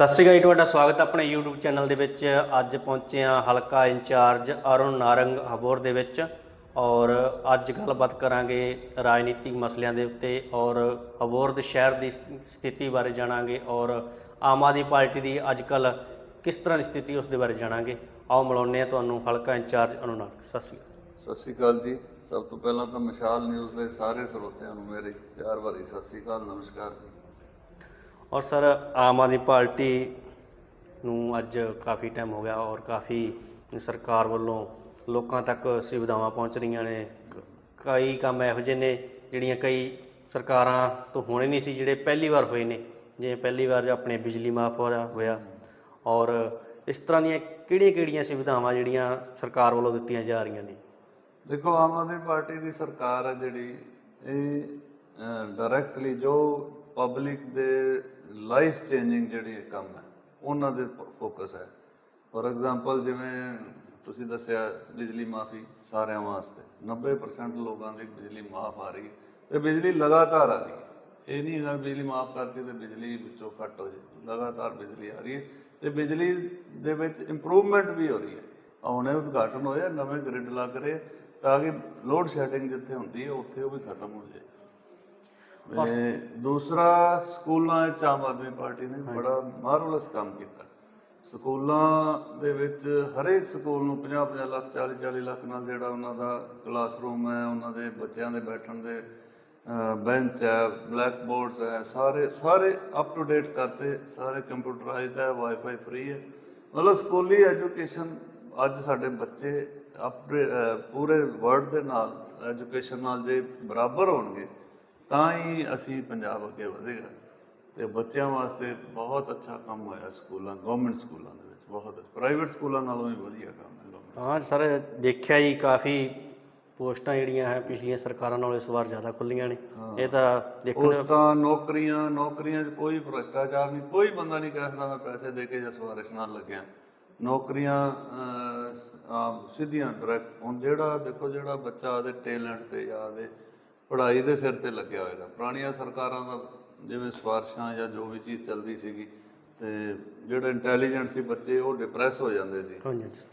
ਸਤਿ ਸ਼੍ਰੀ ਅਕਾਲ ਜੀ, ਤੁਹਾਡਾ ਸਵਾਗਤ ਹੈ ਆਪਣੇ YouTube ਚੈਨਲ ਦੇ ਵਿੱਚ। ਅੱਜ ਪਹੁੰਚੇ ਹਾਂ ਹਲਕਾ ਇੰਚਾਰਜ ਅਰੁਣ ਨਾਰੰਗ ਹਬੋਰ ਦੇ ਵਿੱਚ ਔਰ ਅੱਜ ਗੱਲਬਾਤ ਕਰਾਂਗੇ ਰਾਜਨੀਤਿਕ ਮਸਲਿਆਂ ਦੇ ਉੱਤੇ ਔਰ ਹਬੋਰ ਦੇ ਸ਼ਹਿਰ ਦੀ ਸਥਿਤੀ ਬਾਰੇ ਜਾਣਾਂਗੇ ਔਰ ਆਮ ਆਦਮੀ ਪਾਰਟੀ ਦੀ ਅੱਜ ਕੱਲ ਕਿਸ ਤਰ੍ਹਾਂ ਦੀ ਸਥਿਤੀ ਉਸ ਦੇ ਬਾਰੇ ਜਾਣਾਂਗੇ। ਆਓ ਮਿਲਾਉਂਦੇ ਹਾਂ ਤੁਹਾਨੂੰ ਹਲਕਾ ਇੰਚਾਰਜ ਅਰੁਣ ਨਾਰੰਗ। ਸਤਿ ਸ਼੍ਰੀ ਅਕਾਲ। ਸਤਿ ਸ਼੍ਰੀ ਅਕਾਲ ਜੀ। ਸਭ ਤੋਂ ਪਹਿਲਾਂ ਤਾਂ ਮਸ਼ਾਲ ਨਿਊਜ਼ ਦੇ ਸਾਰੇ ਸਰੋਤਿਆਂ ਨੂੰ ਮੇਰੇ ਪਿਆਰ ਭਰੀ ਸਤਿ ਸ਼੍ਰੀ ਅਕਾਲ, ਨਮਸਕਾਰ ਜੀ। ਔਰ ਸਰ, ਆਮ ਆਦਮੀ ਪਾਰਟੀ ਨੂੰ ਅੱਜ ਕਾਫੀ ਟਾਈਮ ਹੋ ਗਿਆ ਔਰ ਕਾਫੀ ਸਰਕਾਰ ਵੱਲੋਂ ਲੋਕਾਂ ਤੱਕ ਸੁਵਿਧਾਵਾਂ ਪਹੁੰਚ ਰਹੀਆਂ ਨੇ। ਕਈ ਕੰਮ ਇਹੋ ਜਿਹੇ ਨੇ ਜਿਹੜੀਆਂ ਕਈ ਸਰਕਾਰਾਂ ਤੋਂ ਹੋਣੇ ਨਹੀਂ ਸੀ, ਜਿਹੜੇ ਪਹਿਲੀ ਵਾਰ ਹੋਏ ਨੇ। ਜਿਵੇਂ ਪਹਿਲੀ ਵਾਰ ਆਪਣੇ ਬਿਜਲੀ ਮਾਫ ਹੋਇਆ ਹੋਇਆ। ਔਰ ਇਸ ਤਰ੍ਹਾਂ ਦੀਆਂ ਕਿਹੜੀਆਂ-ਕਿਹੜੀਆਂ ਸੁਵਿਧਾਵਾਂ ਜਿਹੜੀਆਂ ਸਰਕਾਰ ਵੱਲੋਂ ਦਿੱਤੀਆਂ ਜਾ ਰਹੀਆਂ ਨੇ? ਦੇਖੋ, ਆਮ ਆਦਮੀ ਪਾਰਟੀ ਦੀ ਸਰਕਾਰ ਹੈ ਜਿਹੜੀ, ਇਹ ਡਾਇਰੈਕਟਲੀ ਜੋ ਪਬਲਿਕ ਦੇ ਲਾਈਫ ਚੇਂਜਿੰਗ ਜਿਹੜੀ ਕੰਮ ਹੈ, ਉਹਨਾਂ ਦੇ ਫੋਕਸ ਹੈ। ਫੋਰ ਐਗਜ਼ਾਮਪਲ ਜਿਵੇਂ ਤੁਸੀਂ ਦੱਸਿਆ, ਬਿਜਲੀ ਮਾਫੀ ਸਾਰਿਆਂ ਵਾਸਤੇ। 90% ਲੋਕਾਂ ਦੀ ਬਿਜਲੀ ਮਾਫ ਆ ਰਹੀ ਹੈ ਤੇ ਬਿਜਲੀ ਲਗਾਤਾਰ ਆ ਰਹੀ ਹੈ। ਇਹ ਨਹੀਂ ਹੈਗਾ ਬਿਜਲੀ ਮਾਫ ਕਰਤੀ ਤੇ ਬਿਜਲੀ ਵਿੱਚੋਂ ਕੱਟ ਹੋ ਜੇ ਲਗਾਤਾਰ ਬਿਜਲੀ ਆ ਰਹੀ ਹੈ ਤੇ ਬਿਜਲੀ ਦੇ ਵਿੱਚ ਇੰਪਰੂਵਮੈਂਟ ਵੀ ਹੋ ਰਹੀ ਹੈ। ਹੁਣੇ ਉਦਘਾਟਨ ਹੋਇਆ, ਨਵੇਂ ਗ੍ਰਿਡ ਲੱਗ ਰਹੇ ਤਾਂ ਕਿ ਲੋਡ ਸ਼ੈਡਿੰਗ ਜਿੱਥੇ ਹੁੰਦੀ ਹੈ, ਉੱਥੇ ਉਹ ਵੀ ਖਤਮ ਹੋ ਜਾਏ। ਦੂਸਰਾ ਸਕੂਲਾਂ ਵਿੱਚ ਆਮ ਆਦਮੀ ਪਾਰਟੀ ਨੇ ਬੜਾ ਮਾਰਵਲਸ ਕੰਮ ਕੀਤਾ। ਸਕੂਲਾਂ ਦੇ ਵਿੱਚ ਹਰੇਕ ਸਕੂਲ ਨੂੰ 50 50 ਲੱਖ 40 40 ਲੱਖ ਨਾਲ ਜਿਹੜਾ ਉਹਨਾਂ ਦਾ ਕਲਾਸਰੂਮ ਹੈ ਉਹਨਾਂ ਦੇ ਬੱਚਿਆਂ ਦੇ ਬੈਠਣ ਦੇ ਬੈਂਚ ਹੈ ਬਲੈਕ ਬੋਰਡਸ ਹੈ ਸਾਰੇ ਸਾਰੇ ਅਪ ਟੂ ਡੇਟ ਕਰਤੇ ਸਾਰੇ ਕੰਪਿਊਟਰਾਈਜ਼ਡ ਹੈ ਵਾਈਫਾਈ ਫ੍ਰੀ ਹੈ। ਮਤਲਬ ਸਕੂਲੀ ਐਜੂਕੇਸ਼ਨ ਅੱਜ ਸਾਡੇ ਬੱਚੇ ਪੂਰੇ ਵਰਲਡ ਦੇ ਨਾਲ ਐਜੂਕੇਸ਼ਨ ਨਾਲ ਜੇ ਬਰਾਬਰ ਹੋਣਗੇ ਤਾਂ ਹੀ ਅਸੀਂ ਪੰਜਾਬ ਅੱਗੇ ਵਧੇਗਾ। ਤੇ ਬੱਚਿਆਂ ਵਾਸਤੇ ਬਹੁਤ ਅੱਛਾ ਕੰਮ ਹੋਇਆ ਸਕੂਲਾਂ ਗਵਰਨਮੈਂਟ ਸਕੂਲਾਂ ਦੇ ਵਿੱਚ ਬਹੁਤ ਪ੍ਰਾਈਵੇਟ ਸਕੂਲਾਂ ਨਾਲੋਂ ਵੀ ਵਧੀਆ ਕੰਮ ਹੈ ਹਾਂ ਸਰ ਦੇਖਿਆ ਜੀ ਕਾਫੀ ਪੋਸਟਾਂ ਜਿਹੜੀਆਂ ਹੈ ਪਿਛਲੀਆਂ ਸਰਕਾਰਾਂ ਨਾਲੋਂ ਇਸ ਵਾਰ ਜ਼ਿਆਦਾ ਖੁੱਲੀਆਂ ਨੇ। ਇਹ ਤਾਂ ਦੇਖਣ ਪੋਸਟਾਂ ਨੌਕਰੀਆਂ ਨੌਕਰੀਆਂ 'ਚ ਕੋਈ ਭ੍ਰਸ਼ਟਾਚਾਰ ਨਹੀਂ ਕੋਈ ਬੰਦਾ ਨਹੀਂ ਕਹਿ ਸਕਦਾ ਮੈਂ ਪੈਸੇ ਦੇ ਕੇ ਜਾਂ ਸਿਫਾਰਿਸ਼ ਨਾਲ ਲੱਗਿਆ। ਨੌਕਰੀਆਂ ਸਿੱਧੀਆਂ ਡਾਇਰੈਕਟ। ਹੁਣ ਜਿਹੜਾ ਦੇਖੋ ਜਿਹੜਾ ਬੱਚਾ ਉਹਦੇ ਟੈਲੈਂਟ ਤੇ ਜਾਂ ਉਹਦੇ ਪੜ੍ਹਾਈ ਦੇ ਸਿਰ ਤੇ ਲੱਗਿਆ ਹੋਏਗਾ ਪੁਰਾਣੀਆਂ ਸਰਕਾਰਾਂ ਦਾ ਜਿਵੇਂ ਸਿਫਾਰਿਸ਼ਾਂ ਜਾਂ ਜੋ ਵੀ ਚੀਜ਼ ਚੱਲਦੀ ਸੀਗੀ ਤੇ ਜਿਹੜੇ ਇੰਟੈਲੀਜੈਂਟ ਸੀ ਬੱਚੇ ਉਹ ਡਿਪਰੈਸ ਹੋ ਜਾਂਦੇ ਸੀ।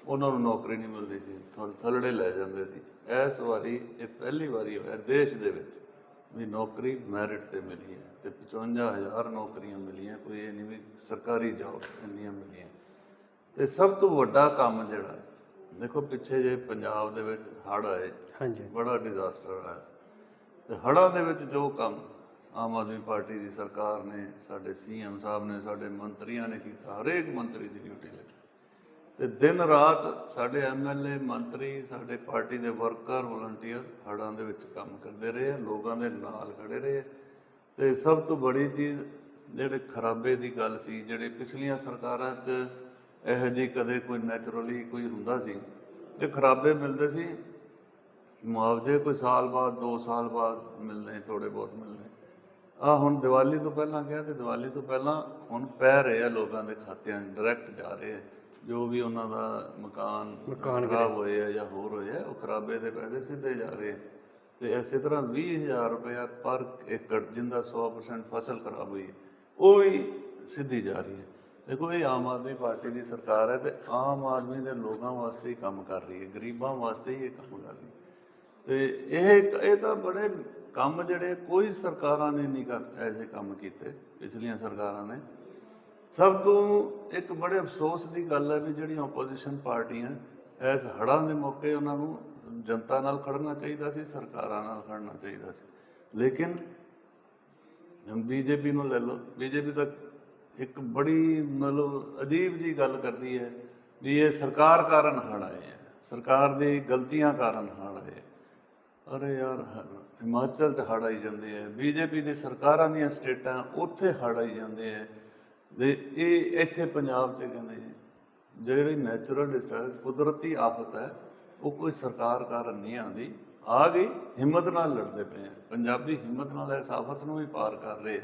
ਉਹਨਾਂ ਨੂੰ ਨੌਕਰੀ ਨਹੀਂ ਮਿਲਦੀ ਸੀ। ਥਲ- ਥੱਲੜੇ ਲੈ ਜਾਂਦੇ ਸੀ। ਇਸ ਵਾਰੀ ਇਹ ਪਹਿਲੀ ਵਾਰੀ ਹੋਇਆ ਦੇਸ਼ ਦੇ ਵਿੱਚ ਵੀ ਨੌਕਰੀ ਮੈਰਿਟ ਤੇ ਮਿਲੀ ਹੈ ਤੇ 55000 ਨੌਕਰੀਆਂ ਮਿਲੀਆਂ। ਕੋਈ ਇਹ ਨਹੀਂ ਵੀ ਸਰਕਾਰੀ ਜੌਬ ਇੰਨੀਆਂ ਮਿਲੀਆਂ। ਤੇ ਸਭ ਤੋਂ ਵੱਡਾ ਕੰਮ ਜਿਹੜਾ ਦੇਖੋ ਪਿੱਛੇ ਜੇ ਪੰਜਾਬ ਦੇ ਵਿੱਚ ਹੜ੍ਹ ਆਏ ਹਾਂਜੀ। ਬੜਾ ਡਿਜ਼ਾਸਟਰ ਆਇਆ। ਤੇ ਹੜ੍ਹਾਂ ਦੇ ਵਿੱਚ ਜੋ ਕੰਮ ਆਮ ਆਦਮੀ ਪਾਰਟੀ ਦੀ ਸਰਕਾਰ ਨੇ ਸਾਡੇ ਸੀਐਮ ਸਾਹਿਬ ਨੇ ਸਾਡੇ ਮੰਤਰੀਆਂ ਨੇ ਕੀਤਾ ਹਰੇਕ ਮੰਤਰੀ ਦੀ ਡਿਊਟੀ ਲੱਗੀ ਤੇ ਦਿਨ ਰਾਤ ਸਾਡੇ ਐਮਐਲਏ ਮੰਤਰੀ ਸਾਡੇ ਪਾਰਟੀ ਦੇ ਵਰਕਰ ਵਲੰਟੀਅਰ ਹੜ੍ਹਾਂ ਦੇ ਵਿੱਚ ਕੰਮ ਕਰਦੇ ਰਹੇ ਆ, ਲੋਕਾਂ ਦੇ ਨਾਲ ਖੜੇ ਰਹੇ ਆ। ਤੇ ਸਭ ਤੋਂ ਬੜੀ ਚੀਜ਼ ਜਿਹੜੇ ਖਰਾਬੇ ਦੀ ਗੱਲ ਸੀ ਜਿਹੜੇ ਪਿਛਲੀਆਂ ਸਰਕਾਰਾਂ 'ਚ ਇਹੋ ਜਿਹੀ ਕਦੇ ਕੋਈ ਨੈਚੁਰਲੀ ਕੋਈ ਹੁੰਦਾ ਸੀ ਤੇ ਖਰਾਬੇ ਮਿਲਦੇ ਸੀ ਮੁਆਵਜ਼ੇ ਕੋਈ ਸਾਲ ਬਾਅਦ 2 ਸਾਲ ਬਾਅਦ ਮਿਲਨੇ ਥੋੜੇ ਬਹੁਤ ਮਿਲਨੇ ਆ ਹੁਣ ਦੀਵਾਲੀ ਤੋਂ ਪਹਿਲਾਂ ਕਿਹਾ ਤੇ ਦੀਵਾਲੀ ਤੋਂ ਪਹਿਲਾਂ ਹੁਣ ਪੈ ਰਹੇ ਆ ਲੋਕਾਂ ਦੇ ਖਾਤਿਆਂ 'ਚ ਡਾਇਰੈਕਟ ਜਾ ਰਹੇ ਆ। ਜੋ ਵੀ ਉਹਨਾਂ ਦਾ ਮਕਾਨ ਮਕਾਨ ਖਰਾਬ ਹੋਏ ਆ ਜਾਂ ਹੋਰ ਹੋਏ ਆ ਉਹ ਖਰਾਬੇ ਦੇ ਪੈਸੇ ਸਿੱਧੇ ਜਾ ਰਹੇ ਆ। ਤੇ ਇਸੇ ਤਰ੍ਹਾਂ 20000 ਰੁਪਇਆ ਪਰ ਏਕੜ ਜਿੰਦਾ 100% ਫਸਲ ਖਰਾਬ ਹੋਈ ਉਹ ਵੀ ਸਿੱਧੀ ਜਾ ਰਹੀ ਹੈ। ਦੇਖੋ ਇਹ ਆਮ ਆਦਮੀ ਪਾਰਟੀ ਦੀ ਸਰਕਾਰ ਹੈ ਤੇ ਆਮ ਆਦਮੀ ਦੇ ਲੋਕਾਂ ਵਾਸਤੇ ਹੀ ਕੰਮ ਕਰ ਰਹੀ ਹੈ ਗਰੀਬਾਂ ਵਾਸਤੇ ਹੀ ਇਹ ਕੰਮ ਕਰ ਰਹੀ ਹੈ। ਤੇ ਇਹ ਇਹ ਤਾਂ ਬੜੇ ਕੰਮ ਜਿਹੜੇ ਕੋਈ ਸਰਕਾਰਾਂ ਨੇ ਨਹੀਂ ਕਰ ਐਸੇ ਕੰਮ ਕੀਤੇ, ਪਿਛਲੀਆਂ ਸਰਕਾਰਾਂ ਨੇ। ਸਭ ਤੋਂ ਇੱਕ ਬੜੇ ਅਫਸੋਸ ਦੀ ਗੱਲ ਹੈ ਵੀ ਜਿਹੜੀਆਂ ਆਪੋਜੀਸ਼ਨ ਪਾਰਟੀਆਂ ਐਸ ਹੜ੍ਹਾਂ ਦੇ ਮੌਕੇ ਉਹਨਾਂ ਨੂੰ ਜਨਤਾ ਨਾਲ ਖੜਨਾ ਚਾਹੀਦਾ ਸੀ, ਸਰਕਾਰਾਂ ਨਾਲ ਖੜਨਾ ਚਾਹੀਦਾ ਸੀ। ਲੇਕਿਨ ਬੀਜੇਪੀ ਨੂੰ ਲੈ ਲਓ, ਬੀਜੇਪੀ ਤਾਂ ਇੱਕ ਬੜੀ ਮਤਲਬ ਅਜੀਬ ਜੀ ਗੱਲ ਕਰਦੀ ਹੈ ਵੀ ਇਹ ਸਰਕਾਰ ਕਾਰਨ ਹੜ ਆਏ ਹੈ, ਸਰਕਾਰ ਦੀ ਗਲਤੀਆਂ ਕਾਰਨ ਹੜ ਆਏ ਹੈ। ਅਰੇ ਯਾਰ ਹ- ਹਿਮਾਚਲ 'ਚ ਹੜ੍ਹ ਆਈ ਜਾਂਦੇ ਆ, ਬੀਜੇਪੀ ਦੀ ਸਰਕਾਰਾਂ ਦੀਆਂ ਸਟੇਟਾਂ ਉੱਥੇ ਹੜ੍ਹ ਆਈ ਜਾਂਦੇ ਆ। ਤੇ ਇਹ ਇੱਥੇ ਪੰਜਾਬ 'ਚ ਕਹਿੰਦੇ ਜਿਹੜੀ ਨੈਚੁਰਲ ਡਿਸਟਰਬ ਕੁਦਰਤੀ ਆਫਤ ਹੈ, ਉਹ ਕੋਈ ਸਰਕਾਰ ਕਾਰਨ ਨਹੀਂ ਆਉਂਦੀ। ਆ ਗਈ, ਹਿੰਮਤ ਨਾਲ ਲੜਦੇ ਪਏ ਆ। ਪੰਜਾਬੀ ਹਿੰਮਤ ਨਾਲ ਇਸ ਆਫਤ ਨੂੰ ਵੀ ਪਾਰ ਕਰ ਰਹੇ ਆ।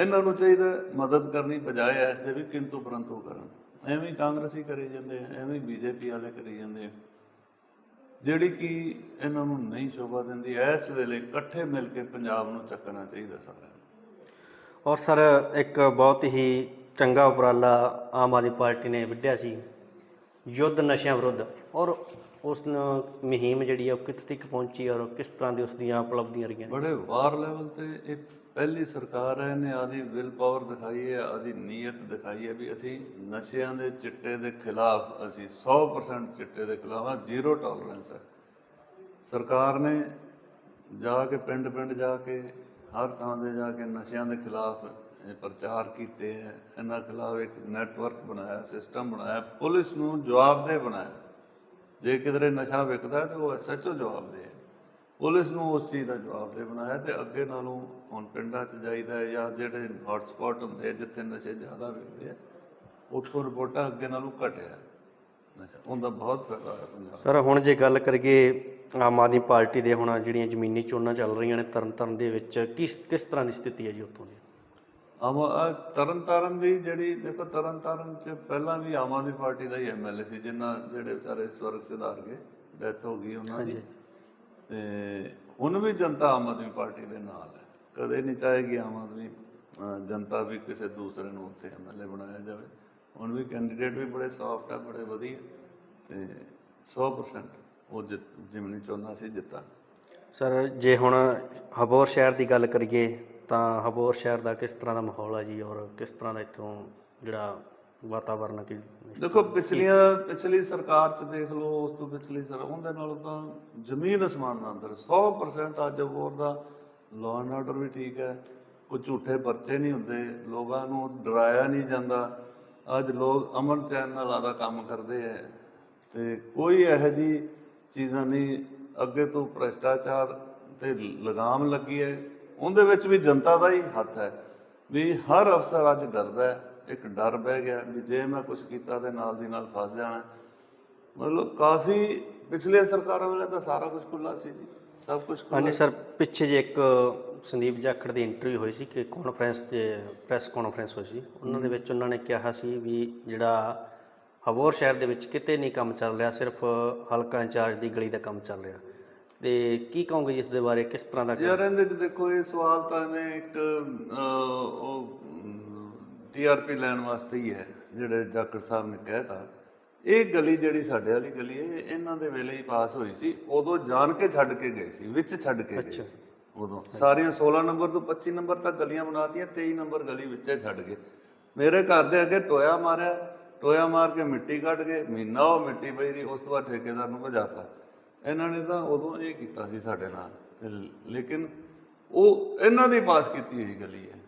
ਇਹਨਾਂ ਨੂੰ ਚਾਹੀਦਾ ਮਦਦ ਕਰਨੀ ਬਜਾਏ ਐਸ ਦੇ ਵੀ ਕਿੰਤੂ ਪਰੰਤੂ ਕਰਨ। ਐਵੇਂ ਕਾਂਗਰਸੀ ਕਰੀ ਜਾਂਦੇ ਆ, ਐਵੇਂ ਹੀ ਬੀਜੇਪੀ ਵਾਲੇ ਕਰੀ ਜਾਂਦੇ ਆ। ਜਿਹੜੀ ਕਿ ਇਹਨਾਂ ਨੂੰ ਨਹੀਂ ਸ਼ੋਭਾ ਦਿੰਦੀ, ਇਸ ਵੇਲੇ ਇਕੱਠੇ ਮਿਲ ਕੇ ਪੰਜਾਬ ਨੂੰ ਚੱਕਣਾ ਚਾਹੀਦਾ ਸਾਰਿਆਂ ਨੂੰ। ਔਰ ਸਰ, ਇੱਕ ਬਹੁਤ ਹੀ ਚੰਗਾ ਉਪਰਾਲਾ ਆਮ ਆਦਮੀ ਪਾਰਟੀ ਨੇ ਵਿੱਢਿਆ ਸੀ, ਯੁੱਧ ਨਸ਼ਿਆਂ ਵਿਰੁੱਧ। ਔਰ ਉਸ ਨ- ਮੁਹਿੰਮ ਜਿਹੜੀ ਆ ਉਹ ਕਿੱਥੇ ਤੱਕ ਪਹੁੰਚੀ ਔਰ ਕਿਸ ਤਰ੍ਹਾਂ ਦੀ ਉਸ ਦੀਆਂ ਉਪਲਬਧੀਆਂ ਰਹੀਆਂ ਬੜੇ ਵਾਰ ਲੈਵਲ ਤੇ ਇਹ ਪਹਿਲੀ ਸਰਕਾਰ ਹੈ, ਇਹਨੇ ਆਦੀ ਵਿਲ ਪਾਵਰ ਦਿਖਾਈ ਹੈ, ਆਦੀ ਨੀਅਤ ਦਿਖਾਈ ਹੈ ਵੀ ਅਸੀਂ ਨਸ਼ਿਆਂ ਦੇ ਚਿੱਟੇ ਦੇ ਖਿਲਾਫ, ਅਸੀਂ 100% ਚਿੱਟੇ ਦੇ ਖਿਲਾਫ ਹਾਂ, ਜ਼ੀਰੋ ਟੋਲਰੈਂਸ ਹੈ। ਸਰਕਾਰ ਨੇ ਜਾ ਕੇ ਪਿੰਡ ਪਿੰਡ ਜਾ ਕੇ, ਹਰ ਥਾਂ ਤੇ ਜਾ ਕੇ ਨਸ਼ਿਆਂ ਦੇ ਖਿਲਾਫ ਪ੍ਰਚਾਰ ਕੀਤੇ ਹੈ। ਇਹਨਾਂ ਖਿਲਾਫ ਇੱਕ ਨੈਟਵਰਕ ਬਣਾਇਆ ਸਿਸਟਮ ਬਣਾਇਆ, ਪੁਲਿਸ ਨੂੰ ਜਵਾਬਦੇਹ ਬਣਾਇਆ। ਜੇ ਕਿਧਰੇ ਨਸ਼ਾ ਵਿਕਦਾ ਤੇ ਉਹ ਐਸਐਚਓ ਜਵਾਬ ਦੇ ਪੁਲਿਸ ਨੂੰ ਉਸ ਚੀਜ਼ ਦਾ ਜਵਾਬਦੇਹ ਬਣਾਇਆ ਤੇ ਅੱਗੇ ਨਾਲੋਂ ਹੁਣ ਪਿੰਡਾਂ 'ਚ ਜਾਈਦਾ ਜਾਂ ਜਿਹੜੇ ਹੌਟਸਪੌਟ ਹੁੰਦੇ ਆ, ਜਿੱਥੇ ਨਸ਼ੇ ਜ਼ਿਆਦਾ ਵਿਕਦੇ ਆ, ਉੱਥੋਂ ਰਿਪੋਰਟਾਂ ਅੱਗੇ ਨਾਲੋਂ ਘਟਿਆ ਨਸ਼ਾ, ਉਹਦਾ ਬਹੁਤ ਫਾਇਦਾ ਹੋਇਆ ਪੰਜਾਬ ਸਰ, ਹੁਣ ਜੇ ਗੱਲ ਕਰੀਏ ਆਮ ਆਦਮੀ ਪਾਰਟੀ ਦੇ ਹੁਣ ਜਿਹੜੀਆਂ ਜ਼ਮੀਨੀ ਚੋਣਾਂ ਚੱਲ ਰਹੀਆਂ ਨੇ ਤਰਨਤਾਰਨ ਦੇ ਵਿੱਚ, ਕਿਸ ਕਿਸ ਤਰ੍ਹਾਂ ਦੀ ਸਥਿਤੀ ਹੈ ਜੀ ਉੱਥੋਂ ਦੀ? ਆਮ ਤਰਨ ਤਾਰਨ ਦੀ ਜਿਹੜੀ ਦੇਖੋ ਤਰਨ ਤਾਰਨ ਚ ਪਹਿਲਾਂ ਵੀ ਆਮ ਆਦਮੀ ਪਾਰਟੀ ਦਾ ਹੀ ਐਮਐਲਏ ਸੀ ਜਿਨ੍ਹਾਂ ਜਿਹੜੇ ਵਿਚਾਰੇ ਸਵਰਗ ਸਿਧਾਰ ਗਏ ਡੈਥ ਹੋ ਗਈ ਉਹਨਾਂ ਦੀ। ਤੇ ਹੁਣ ਵੀ ਜਨਤਾ ਆਮ ਆਦਮੀ ਪਾਰਟੀ ਦੇ ਨਾਲ ਹੈ। ਕਦੇ ਨਹੀਂ ਚਾਹੇਗੀ ਆਮ ਆਦਮੀ ਜਨਤਾ ਵੀ ਕਿਸੇ ਦੂਸਰੇ ਨੂੰ ਉੱਥੇ ਐਮਐਲਏ ਬਣਾਇਆ ਜਾਵੇ। ਹੁਣ ਵੀ ਕੈਂਡੀਡੇਟ ਵੀ ਬੜੇ ਸੌਫਟ ਹੈ ਬੜੇ ਵਧੀਆ ਤੇ 100% ਉਹ ਜਿੱਤ- ਜਿਮਨੀ ਚੋਣਾਂ ਸੀ ਜਿੱਤਾ। ਸਰ ਜੇ ਹੁਣ ਹਬੋਰ ਸ਼ਹਿਰ ਦੀ ਗੱਲ ਕਰੀਏ ਤਾਂ ਹਬੋਰ ਸ਼ਹਿਰ ਦਾ ਕਿਸ ਤਰ੍ਹਾਂ ਦਾ ਮਾਹੌਲ ਹੈ ਜੀ ਔਰ ਕਿਸ ਤਰ੍ਹਾਂ ਦਾ ਇੱਥੋਂ ਜਿਹੜਾ ਵਾਤਾਵਰਨ ਕੀ ਦੇਖੋ ਪਿਛਲੀਆਂ ਪਿਛਲੀ ਸਰਕਾਰ ਚ ਦੇਖ ਲਓ ਉਸ ਤੋਂ ਪਿਛਲੀ ਸਰ ਉਹਦੇ ਨਾਲੋਂ ਤਾਂ ਜ਼ਮੀਨ ਅਸਮਾਨ ਦਾ ਅੰਤਰ 100% ਅੱਜ ਹੋਰ ਦਾ ਲਾਅ ਐਂਡ ਆਰਡਰ ਵੀ ਠੀਕ ਹੈ। ਕੋਈ ਝੂਠੇ ਪਰਚੇ ਨਹੀਂ ਹੁੰਦੇ ਲੋਕਾਂ ਨੂੰ ਡਰਾਇਆ ਨਹੀਂ ਜਾਂਦਾ। ਅੱਜ ਲੋਕ ਅਮਨ ਚੈਨ ਨਾਲ ਆਦਾ ਕੰਮ ਕਰਦੇ ਐ ਤੇ ਕੋਈ ਇਹੋ ਜੀ ਚੀਜ਼ਾਂ ਨਹੀਂ। ਅੱਗੇ ਤੋਂ ਭ੍ਰਸ਼ਟਾਚਾਰ ਤੇ ਲਗਾਮ ਲੱਗੀ ਹੈ। ਉਹਦੇ ਵਿੱਚ ਵੀ ਜਨਤਾ ਦਾ ਹੀ ਹੱਥ ਹੈ ਵੀ ਹਰ ਅਫਸਰ ਅੱਜ ਡਰਦਾ ਹੈ ਇੱਕ ਡਰ ਬਹਿ ਗਿਆ ਵੀ ਜੇ ਮੈਂ ਕੁਝ ਕੀਤਾ ਤੇ ਨਾਲ ਦੀ ਨਾਲ ਫਸ ਜਾਣਾ। ਮਤਲਬ ਕਾਫੀ ਪਿਛਲੇ ਸਰਕਾਰਾਂ ਵੇਲੇ ਤਾਂ ਸਾਰਾ ਕੁਝ ਖੁੱਲਾ ਸੀ ਜੀ ਸਭ ਕੁਝ ਹਾਂਜੀ ਸਰ ਪਿੱਛੇ ਜੇ ਇੱਕ ਸੰਦੀਪ ਜਾਖੜ ਦੀ ਇੰਟਰਵਿਊ ਹੋਈ ਸੀ ਕਿ ਕਾਨਫਰੰਸ ਤੇ ਪ੍ਰੈਸ ਕਾਨਫਰੰਸ ਹੋਈ ਸੀ ਉਹਨਾਂ ਦੇ ਵਿੱਚ ਉਹਨਾਂ ਨੇ ਕਿਹਾ ਸੀ ਵੀ ਜਿਹੜਾ ਹਬੋਰ ਸ਼ਹਿਰ ਦੇ ਵਿੱਚ ਕਿਤੇ ਨਹੀਂ ਕੰਮ ਚੱਲ ਰਿਹਾ ਸਿਰਫ ਹਲਕਾ ਇੰਚਾਰਜ ਦੀ ਗਲੀ ਦਾ ਕੰਮ ਚੱਲ ਰਿਹਾ। ਤੇ ਕੀ ਕਹੋਗੇ ਜੀ ਇਸ ਦੇ ਬਾਰੇ? ਕਿਸ ਤਰ੍ਹਾਂ ਦਾ ਯਾਰ ਇਹਦੇ ਚ ਦੇਖੋ ਇਹ ਸਵਾਲ ਤਾਂ ਐਵੇਂ ਇੱਕ ਉਹ ਟੀਆਰਪੀ ਲੈਣ ਵਾਸਤੇ ਹੀ ਹੈ ਜਿਹੜੇ ਜਾਕਰ ਸਾਹਿਬ ਨੇ ਕਹਿਤਾ ਇਹ ਗਲੀ ਜਿਹੜੀ ਸਾਡੇ ਵਾਲੀ ਗਲੀ ਹੈ ਇਹ ਇਹਨਾਂ ਦੇ ਵੇਲੇ ਹੀ ਪਾਸ ਹੋਈ ਸੀ। ਉਦੋਂ ਜਾਣ ਕੇ ਛੱਡ ਕੇ ਗਏ ਸੀ ਵਿੱਚ ਛੱਡ ਕੇ ਗਏ ਸੀ। ਉਦੋਂ ਸਾਰੀਆਂ 16 ਨੰਬਰ ਤੋਂ 25 ਨੰਬਰ ਤੱਕ ਗਲੀਆਂ ਬਣਾਤੀਆਂ 23 ਨੰਬਰ ਗਲੀ ਵਿੱਚੇ ਛੱਡ ਗਏ। ਮੇਰੇ ਘਰ ਦੇ ਅੱਗੇ ਟੋਇਆ ਮਾਰਿਆ ਟੋਇਆ ਮਾਰ ਕੇ ਮਿੱਟੀ ਕੱਢ ਕੇ ਮਹੀਨਾ ਉਹ ਮਿੱਟੀ ਪਈ ਰਹੀ ਉਸ ਤੋਂ ਬਾਅਦ ਠੇਕੇਦਾਰ ਨੂੰ ਭਜਾਤਾ। ਇਹਨਾਂ ਨੇ ਤਾਂ ਉਦੋਂ ਇਹ ਕੀਤਾ ਸੀ ਸਾਡੇ ਨਾਲ। ਤੇ ਲੇਕਿਨ ਉਹ ਇਹਨਾਂ ਦੀ ਪਾਸ ਕੀਤੀ ਹੋਈ ਗਲੀ ਹੈ।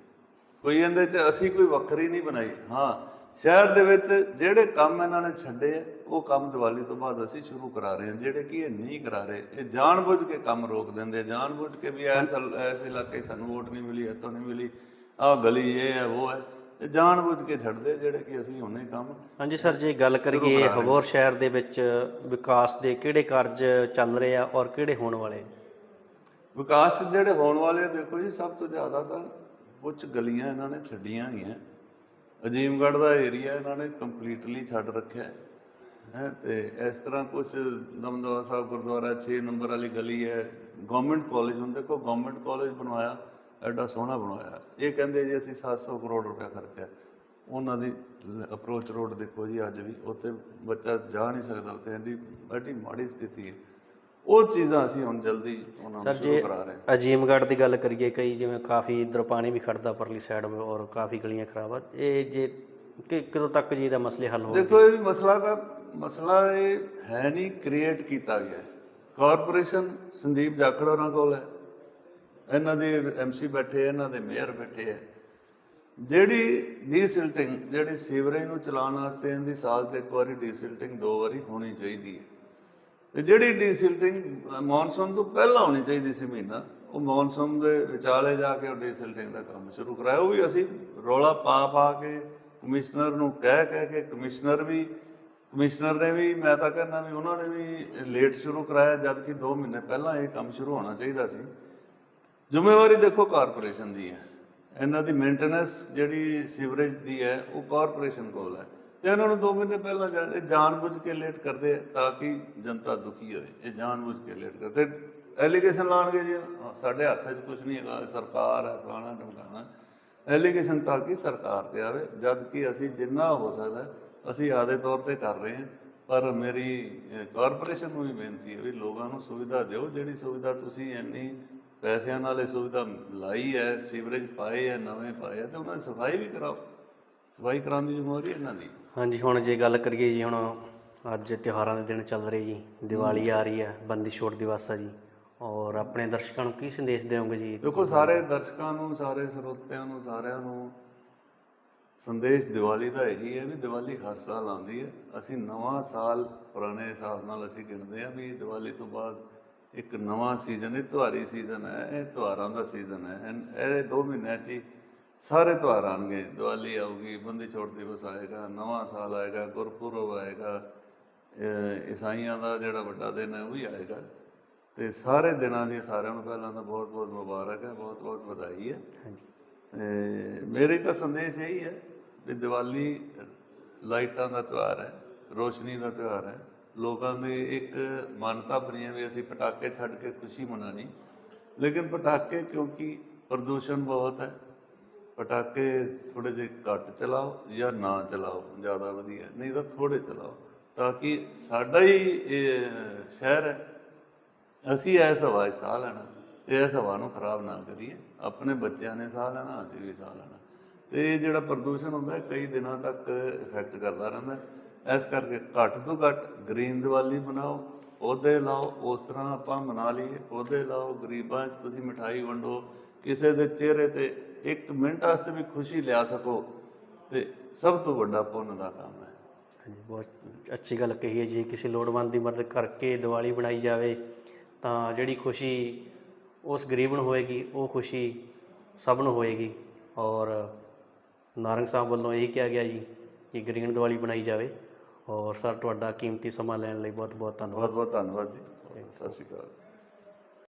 ਕੋਈ ਇਹਦੇ ਚ ਅਸੀਂ ਕੋਈ ਵੱਖਰੀ ਨਹੀਂ ਬਣਾਈ। ਹਾਂ ਸ਼ਹਿਰ ਦੇ ਵਿੱਚ ਜਿਹੜੇ ਕੰਮ ਇਹਨਾਂ ਨੇ ਛੱਡੇ ਆ, ਉਹ ਕੰਮ ਦੀਵਾਲੀ ਤੋਂ ਬਾਅਦ ਅਸੀਂ ਸ਼ੁਰੂ ਕਰਾ ਰਹੇ ਹਾਂ। ਜਿਹੜੇ ਕਿ ਇਹ ਨਹੀਂ ਕਰਾ ਰਹੇ ਇਹ ਜਾਣਬੁੱਝ ਕੇ ਕੰਮ ਰੋਕ ਦਿੰਦੇ ਜਾਣਬੁੱਝ ਕੇ ਵੀ ਐਸ ਐਸ ਇਲਾਕੇ ਸਾਨੂੰ ਵੋਟ ਨਹੀਂ ਮਿਲੀ ਇੱਥੋਂ ਨਹੀਂ ਮਿਲੀ। ਆਹ ਗਲੀ ਇਹ ਹੈ ਉਹ ਹੈ। ਜਾਣਬੁੱਝ ਕੇ ਛੱਡਦੇ ਜਿਹੜੇ ਕਿ ਅਸੀਂ ਹੁਣੇ ਕੰਮ ਹਾਂਜੀ ਸਰ ਜੇ ਗੱਲ ਕਰੀਏ ਹਬੋਰ ਸ਼ਹਿਰ ਦੇ ਵਿੱਚ ਵਿਕਾਸ ਦੇ ਕਿਹੜੇ ਕਾਰਜ ਚੱਲ ਰਹੇ ਆ ਔਰ ਕਿਹੜੇ ਹੋਣ ਵਾਲੇ ਵਿਕਾਸ ਜਿਹੜੇ ਹੋਣ ਵਾਲੇ ਦੇਖੋ ਜੀ ਸਭ ਤੋਂ ਜ਼ਿਆਦਾ ਤਾਂ ਕੁਝ ਗਲੀਆਂ ਇਹਨਾਂ ਨੇ ਛੱਡੀਆਂ ਹੋਈਆਂ। ਅਜੀਮਗੜ੍ਹ ਦਾ ਏਰੀਆ ਇਹਨਾਂ ਨੇ ਕੰਪਲੀਟਲੀ ਛੱਡ ਰੱਖਿਆ। ਹੈ ਹੈਂ, ਤੇ ਇਸ ਤਰ੍ਹਾਂ ਕੁਝ ਦਮਦਮਾ ਸਾਹਿਬ ਗੁਰਦੁਆਰਾ 6 ਨੰਬਰ ਵਾਲੀ ਗਲੀ ਹੈ। ਗਵਰਨਮੈਂਟ ਕਾਲਜ ਹੁਣ ਦੇਖੋ ਗਵਰਨਮੈਂਟ ਕਾਲਜ ਬਣਵਾਇਆ। ਐਡਾ ਸੋਹਣਾ ਬਣਵਾਇਆ ਇਹ ਕਹਿੰਦੇ ਜੀ ਅਸੀਂ 700 ਕਰੋੜ ਰੁਪਏ ਖਰਚਿਆ ਉਹਨਾਂ ਦੀ ਅਪਰੋਚ ਰੋਡ ਦੇਖੋ ਜੀ ਅੱਜ ਵੀ ਉੱਥੇ ਬੱਚਾ ਜਾ ਨਹੀਂ ਸਕਦਾ ਉੱਥੇ ਐਡੀ ਐਡੀ ਮਾੜੀ ਸਥਿਤੀ ਹੈ। ਉਹ ਚੀਜ਼ਾਂ ਅਸੀਂ ਹੁਣ ਜਲਦੀ ਉਹਨਾਂ ਨੂੰ ਸ਼ੁਰੂ ਕਰਾ ਰਹੇ ਹਾਂ। ਅਜੀਮਗੜ੍ਹ ਦੀ ਗੱਲ ਕਰੀਏ ਕਈ ਜਿਵੇਂ ਕਾਫੀ ਇਧਰ ਪਾਣੀ ਵੀ ਖੜਦਾ ਪਰਲੀ ਸਾਈਡ ਔਰ ਕਾਫੀ ਗਲੀਆਂ ਖਰਾਬ ਆ ਇਹ ਜੇ ਕਿ ਕਦੋਂ ਤੱਕ ਜੀ ਇਹਦਾ ਮਸਲੇ ਹੱਲ ਹੋ ਦੇਖੋ ਇਹ ਮਸਲਾ ਦਾ ਮਸਲਾ ਇਹ ਹੈ ਨਹੀਂ ਕ੍ਰੀਏਟ ਕੀਤਾ ਗਿਆ। ਕਾਰਪੋਰੇਸ਼ਨ ਸੰਦੀਪ ਜਾਖੜ ਹੋਰਾਂ ਕੋਲ ਹੈ। ਇਹਨਾਂ ਦੇ ਐਮਸੀ ਬੈਠੇ ਆ, ਇਹਨਾਂ ਦੇ ਮੇਅਰ ਬੈਠੇ ਆ। ਜਿਹੜੀ ਡੀਸਿਲਟਿੰਗ ਜਿਹੜੀ ਸੀਵਰੇਜ ਨੂੰ ਚਲਾਉਣ ਵਾਸਤੇ ਇਹਦੀ ਸਾਲ 'ਚ ਇੱਕ ਵਾਰੀ ਡੀਸਿਲਟਿੰਗ ਦੋ ਵਾਰੀ ਹੋਣੀ ਚਾਹੀਦੀ ਹੈ। ਤੇ ਜਿਹੜੀ ਡੀਸਿਲਟਿੰਗ ਮੌਨਸੂਨ ਤੋਂ ਪਹਿਲਾਂ ਹੋਣੀ ਚਾਹੀਦੀ ਸੀ ਮਹੀਨਾ ਉਹ ਮੌਨਸੂਨ ਦੇ ਵਿਚਾਲੇ ਜਾ ਕੇ ਉਹ ਡੀਸਿਲਟਿੰਗ ਦਾ ਕੰਮ ਸ਼ੁਰੂ ਕਰਾਇਆ। ਉਹ ਵੀ ਅਸੀਂ ਰੌਲਾ ਪਾ ਪਾ ਕੇ ਕਮਿਸ਼ਨਰ ਨੂੰ ਕਹਿ ਕਹਿ ਕੇ ਕਮਿਸ਼ਨਰ ਵੀ ਕਮਿਸ਼ਨਰ ਨੇ ਵੀ ਮੈਂ ਤਾਂ ਕਹਿੰਦਾ ਵੀ ਉਹਨਾਂ ਨੇ ਵੀ ਲੇਟ ਸ਼ੁਰੂ ਕਰਾਇਆ ਜਦ ਕਿ 2 ਮਹੀਨੇ ਪਹਿਲਾਂ ਇਹ ਕੰਮ ਸ਼ੁਰੂ ਹੋਣਾ ਚਾਹੀਦਾ ਸੀ। ਜ਼ਿੰਮੇਵਾਰੀ ਦੇਖੋ ਕਾਰਪੋਰੇਸ਼ਨ ਦੀ ਹੈ। ਇਹਨਾਂ ਦੀ ਮੇਨਟੇਨੈਂਸ ਜਿਹੜੀ ਸੀਵਰੇਜ ਦੀ ਹੈ, ਉਹ ਕਾਰਪੋਰੇਸ਼ਨ ਕੋਲ ਹੈ। ਤੇ ਇਹਨਾਂ ਨੂੰ 2 ਮਹੀਨੇ ਪਹਿਲਾਂ ਜਾਣ- ਇਹ ਜਾਣਬੁੱਝ ਕੇ ਲੇਟ ਕਰਦੇ ਤਾਂ ਕਿ ਜਨਤਾ ਦੁਖੀ ਹੋਏ। ਇਹ ਜਾਣਬੁੱਝ ਕੇ ਲੇਟ ਕਰਦੇ ਐਲੀਗੇਸ਼ਨ ਲਾਣਗੇ ਜੀ। ਸਾਡੇ ਹੱਥ 'ਚ ਕੁਝ ਨਹੀਂ ਹੈਗਾ। ਸਰਕਾਰ ਹੈ, ਫਲਾਣਾ ਢਮਕਾਣਾ। ਐਲੀਗੇਸ਼ਨ ਤਾਂ ਕਿ ਸਰਕਾਰ ਤੇ ਆਵੇ। ਜਦ ਕਿ ਅਸੀਂ ਜਿੰਨਾ ਹੋ ਸਕਦਾ, ਅਸੀਂ ਆਦੇ ਤੌਰ ਤੇ ਕਰ ਰਹੇ ਹਾਂ। ਪਰ ਮੇਰੀ ਕਾਰਪੋਰੇਸ਼ਨ ਨੂੰ ਵੀ ਬੇਨਤੀ ਹੈ ਵੀ ਲੋਕਾਂ ਨੂੰ ਸੁਵਿਧਾ ਦਿਓ। ਜਿਹੜੀ ਸੁਵਿਧਾ ਤੁਸੀਂ ਇੰਨੀ ਪੈਸਿਆਂ ਨਾਲ ਇਹ ਸੁਵਿਧਾ ਲਾਈ ਹੈ ਸੀਵਰੇਜ ਪਾਏ ਹੈ ਨਵੇਂ ਪਾਏ ਹੈ ਤੇ ਉਹਨਾਂ ਦੀ ਸਫ਼ਾਈ ਵੀ ਕਰਾਓ। ਸਫ਼ਾਈ ਕਰਾਉਣ ਦੀ ਜ਼ਿੰਮੇਵਾਰੀ ਇਹਨਾਂ ਦੀ। ਹਾਂਜੀ ਹੁਣ ਜੇ ਗੱਲ ਕਰੀਏ ਜੀ ਹੁਣ ਅੱਜ ਤਿਉਹਾਰਾਂ ਦੇ ਦਿਨ ਚੱਲ ਰਹੇ ਜੀ ਦੀਵਾਲੀ ਆ ਰਹੀ ਹੈ ਬੰਦੀ ਛੋੜ ਦਿਵਸ ਆ ਜੀ ਔਰ ਆਪਣੇ ਦਰਸ਼ਕਾਂ ਨੂੰ ਕੀ ਸੰਦੇਸ਼ ਦਿਓਗੇ ਜੀ? ਦੇਖੋ ਸਾਰੇ ਦਰਸ਼ਕਾਂ ਨੂੰ ਸਾਰੇ ਸਰੋਤਿਆਂ ਨੂੰ ਸਾਰਿਆਂ ਨੂੰ ਸੰਦੇਸ਼ ਦੀਵਾਲੀ ਦਾ ਇਹੀ ਹੈ ਵੀ ਦੀਵਾਲੀ ਹਰ ਸਾਲ ਆਉਂਦੀ ਹੈ। ਅਸੀਂ ਨਵਾਂ ਸਾਲ ਪੁਰਾਣੇ ਹਿਸਾਬ ਨਾਲ ਅਸੀਂ ਗਿਣਦੇ ਹਾਂ ਵੀ ਦੀਵਾਲੀ ਤੋਂ ਬਾਅਦ ਇੱਕ ਨਵਾਂ ਸੀਜ਼ਨ ਇਹ ਤਿਉਹਾਰੀ ਸੀਜ਼ਨ ਹੈ ਇਹ ਤਿਉਹਾਰਾਂ ਦਾ ਸੀਜ਼ਨ ਹੈ। ਇਹ ਦੋ ਮਹੀਨਿਆਂ 'ਚ ਹੀ ਸਾਰੇ ਤਿਉਹਾਰ ਆਉਣਗੇ। ਦੀਵਾਲੀ ਆਊਗੀ ਬੰਦੀ ਛੋੜ ਦਿਵਸ ਆਏਗਾ ਨਵਾਂ ਸਾਲ ਆਏਗਾ ਗੁਰਪੁਰਬ ਆਏਗਾ ਈਸਾਈਆਂ ਦਾ ਜਿਹੜਾ ਵੱਡਾ ਦਿਨ ਹੈ ਉਹ ਵੀ ਆਏਗਾ। ਤੇ ਸਾਰੇ ਦਿਨਾਂ ਦੀ ਸਾਰਿਆਂ ਨੂੰ ਪਹਿਲਾਂ ਤਾਂ ਬਹੁਤ ਬਹੁਤ ਮੁਬਾਰਕ ਹੈ ਬਹੁਤ ਬਹੁਤ ਵਧਾਈ ਹੈ। ਹਾਂਜੀ। ਮੇਰੀ ਤਾਂ ਸੰਦੇਸ਼ ਇਹੀ ਹੈ ਵੀ ਦੀਵਾਲੀ ਲਾਈਟਾਂ ਦਾ ਤਿਉਹਾਰ ਹੈ ਰੋਸ਼ਨੀ ਦਾ ਤਿਉਹਾਰ ਹੈ। ਲੋਕਾਂ ਦੀ ਇੱਕ ਮਾਨਤਾ ਬਣੀ ਹੈ ਵੀ ਅਸੀਂ ਪਟਾਕੇ ਛੱਡ ਕੇ ਖੁਸ਼ੀ ਮਨਾਣੀ ਲੇਕਿਨ ਪਟਾਕੇ ਕਿਉਂਕਿ ਪ੍ਰਦੂਸ਼ਣ ਬਹੁਤ ਹੈ, ਪਟਾਕੇ ਥੋੜੇ ਜਿਹੇ ਘੱਟ ਚਲਾਓ ਜਾਂ ਨਾ ਚਲਾਓ, ਜ਼ਿਆਦਾ ਵਧੀਆ, ਨਹੀਂ ਤਾਂ ਥੋੜੇ ਚਲਾਓ, ਤਾਂ ਕਿ ਸਾਡਾ ਹੀ ਸ਼ਹਿਰ ਹੈ। ਅਸੀਂ ਇਸ ਹਵਾ 'ਚ ਸਾਹ ਲੈਣਾ ਤੇ ਇਸ ਹਵਾ ਨੂੰ ਖਰਾਬ ਨਾ ਕਰੀਏ, ਆਪਣੇ ਬੱਚਿਆਂ ਨੇ ਸਾਹ ਲੈਣਾ, ਅਸੀਂ ਵੀ ਸਾਹ ਲੈਣਾ। ਤੇ ਇਹ ਜਿਹੜਾ ਪ੍ਰਦੂਸ਼ਣ ਹੁੰਦਾ, ਕਈ ਦਿਨਾਂ ਤੱਕ ਇਫੈਕਟ ਕਰਦਾ ਰਹਿੰਦਾ। ਇਸ ਕਰਕੇ ਘੱਟ ਤੋਂ ਘੱਟ ਗ੍ਰੀਨ ਦੀਵਾਲੀ ਮਨਾਓ, ਉਹਦੇ ਲਾਓ, ਉਸ ਤਰ੍ਹਾਂ ਆਪਾਂ ਮਨਾ ਲਈਏ, ਉਹਦੇ ਲਾਓ, ਗਰੀਬਾਂ 'ਚ ਤੁਸੀਂ ਮਿਠਾਈ ਵੰਡੋ, ਕਿਸੇ ਦੇ ਚਿਹਰੇ ਤੇ ਇੱਕ ਮਿੰਟ ਵਾਸਤੇ ਵੀ ਖੁਸ਼ੀ ਲਿਆ ਸਕੋ, ਤੇ ਸਭ ਤੋਂ ਵੱਡਾ ਪੁੰਨ ਦਾ ਕੰਮ ਹੈ। ਹਾਂਜੀ, ਬਹੁਤ ਅੱਛੀ ਗੱਲ ਕਹੀ ਹੈ ਜੀ, ਕਿਸੇ ਲੋੜਵੰਦ ਦੀ ਮਦਦ ਕਰਕੇ ਦੀਵਾਲੀ ਬਣਾਈ ਜਾਵੇ, ਤਾਂ ਜਿਹੜੀ ਖੁਸ਼ੀ ਉਸ ਗਰੀਬ ਨੂੰ ਹੋਏਗੀ, ਉਹ ਖੁਸ਼ੀ ਸਭ ਨੂੰ ਹੋਏਗੀ। ਔਰ ਨਾਰੰਗ ਸਾਹਿਬ ਵੱਲੋਂ ਇਹ ਕਿਹਾ ਗਿਆ ਜੀ ਕਿ ਗ੍ਰੀਨ ਦੀਵਾਲੀ ਬਣਾਈ ਜਾਵੇ। ਔਰ ਸਰ ਤੁਹਾਡਾ ਕੀਮਤੀ ਸਮਾਂ ਲੈਣ ਲਈ ਬਹੁਤ ਬਹੁਤ ਧੰਨਵਾਦ। ਬਹੁਤ ਬਹੁਤ ਧੰਨਵਾਦ ਜੀ। ਸਤਿ ਸ਼੍ਰੀ ਅਕਾਲ।